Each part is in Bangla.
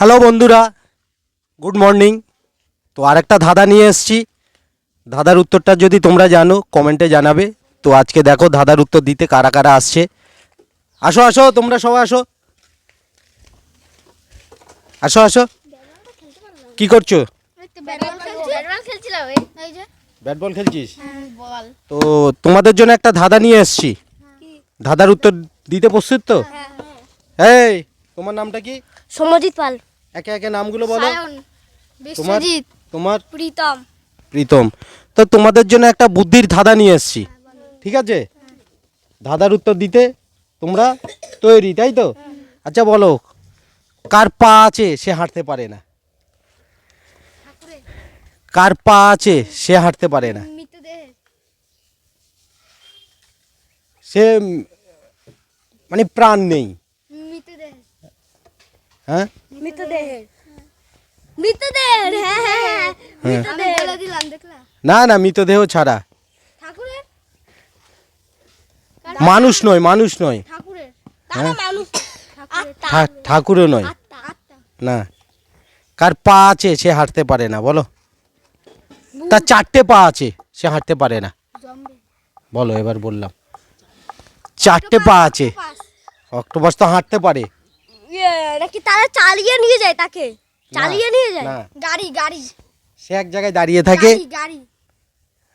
হ্যালো বন্ধুরা গুড মর্নিং। তো আরেকটা ধাঁধা নিয়ে এসছি। ধাঁধার উত্তরটা যদি তোমরা জানো কমেন্টে জানাবে। তো আজকে দেখো ধাঁধার উত্তর দিতে কারা কারা আসছে। আসো আসো তোমরা সবাই আসো। আসো আসো। কি করছ? ব্যাট বল খেলছিলাম এই এই যে ব্যাট বল খেলছিস? তো তোমাদের জন্য একটা ধাঁধা নিয়ে এসছি। ধাঁধার উত্তর দিতে প্রস্তুত তো? এই তোমার নামটা কি? সমজিৎ পাল। একে একে নামগুলো বলো। সায়ন তোমার বিশ্বজিৎ তোমার প্রীতম। প্রীতম। তো তোমাদের জন্য একটা বুদ্ধির ধাঁধা নিয়ে এসেছি। ঠিক আছে? ধাঁধার উত্তর দিতে তোমরা তৈরি তাই তো? আচ্ছা বলো। কার পা আছে সে হাঁটতে পারে না। কার পা আছে সে হাঁটতে পারে না। সে মানে প্রাণ নেই। হ্যাঁ? মৃতদেহের মৃতদেহের হ্যাঁ হ্যাঁ হ্যাঁ মৃতদেহ। বলে দিলাম দেখলা? না না মৃতদেহ ছাড়া। ঠাকুরের? মানুষ নয় মানুষ নয়। ঠাকুরের। হ্যাঁ। মানুষ। ঠাকুরও নয়। না। কার পা আছে সে হাঁটতে পারে না বলো। তার চারটে পা আছে সে হাঁটতে পারে না। বলো এবার বললাম। চারটে পা আছে। অক্টোপাস তো হাঁটতে পারে। নাকি তারা চালিয়ে নিয়ে যায় তাকে? চালিয়ে নিয়ে যায়? না। গাড়ি গাড়ি। সে এক জায়গায় দাঁড়িয়ে থাকে। গাড়ি গাড়ি।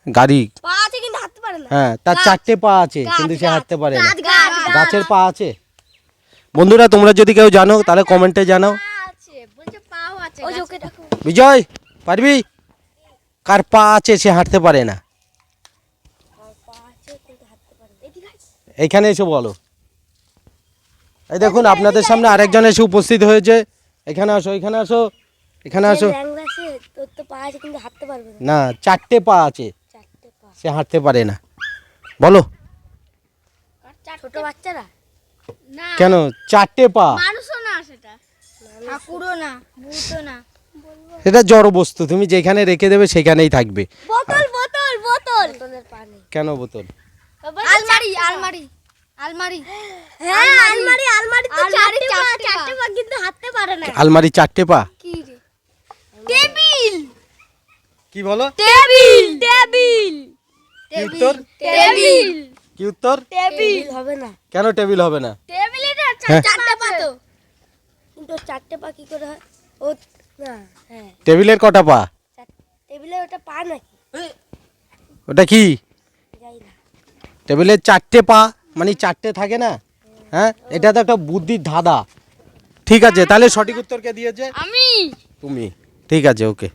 গাড়ি। পা আছে কিন্তু হাঁটতে পারে না। হ্যাঁ তার চারটে পা আছে কিন্তু সে হাঁটতে পারে না। গাছ গাছ গাছের পা আছে। বন্ধুরা তোমরা যদি কেউ জানো তাহলে কমেন্টে জানাও। আছে বলছে পাও আছে ওই ওকে দেখো। বিজয় পারবি? কার পা আছে সে হাঁটতে পারে না। এইখানে এসে বলো। এই দেখুন আপনাদের সামনে আরেকজন এসে উপস্থিত হয়েছে। এখানে আসো এখানে আসো এখানে আসো। না। না চারটে পা আছে। চারটে পা। সে হাঁটতে পারে না। বলো। ছোট বাচ্চারা? কেন? চারটে পা। সেটা। ঠাকুরও না ভূতও না। সেটা জড় বস্তু তুমি যেখানে রেখে দেবে সেখানেই থাকবে। বোতল বোতল বোতল। বোতলের পানি কেন বোতল? আলমারি আলমারি। আলমারি। হ্যাঁ আলমারি। আলমারি তো চারটে পা চারটে পা। কিন্তু হাঁটতে পারে না। আলমারি চারটে পা? কি রে? টেবিল। কি বলো? টেবিল। টেবিল। কি উত্তর? টেবিল। কি উত্তর? টেবিল। হবে না। কেন টেবিল হবে না? টেবিলে না হ্যাঁ। চারটে পা তো। কিন্তু চারটে পা কি করে হয়? ও না হ্যাঁ। টেবিলের কটা পা? টেবিলে ওটা পা নাকি? ওটা কি? যাই না। টেবিলের চারটে পা মানে চারটে থাকে না? হ্যাঁ? এটা তো একটা বুদ্ধির ধাঁধা। ঠিক আছে তাহলে সঠিক উত্তর কে দিয়েছে? আমি। তুমি। ঠিক আছে ওকে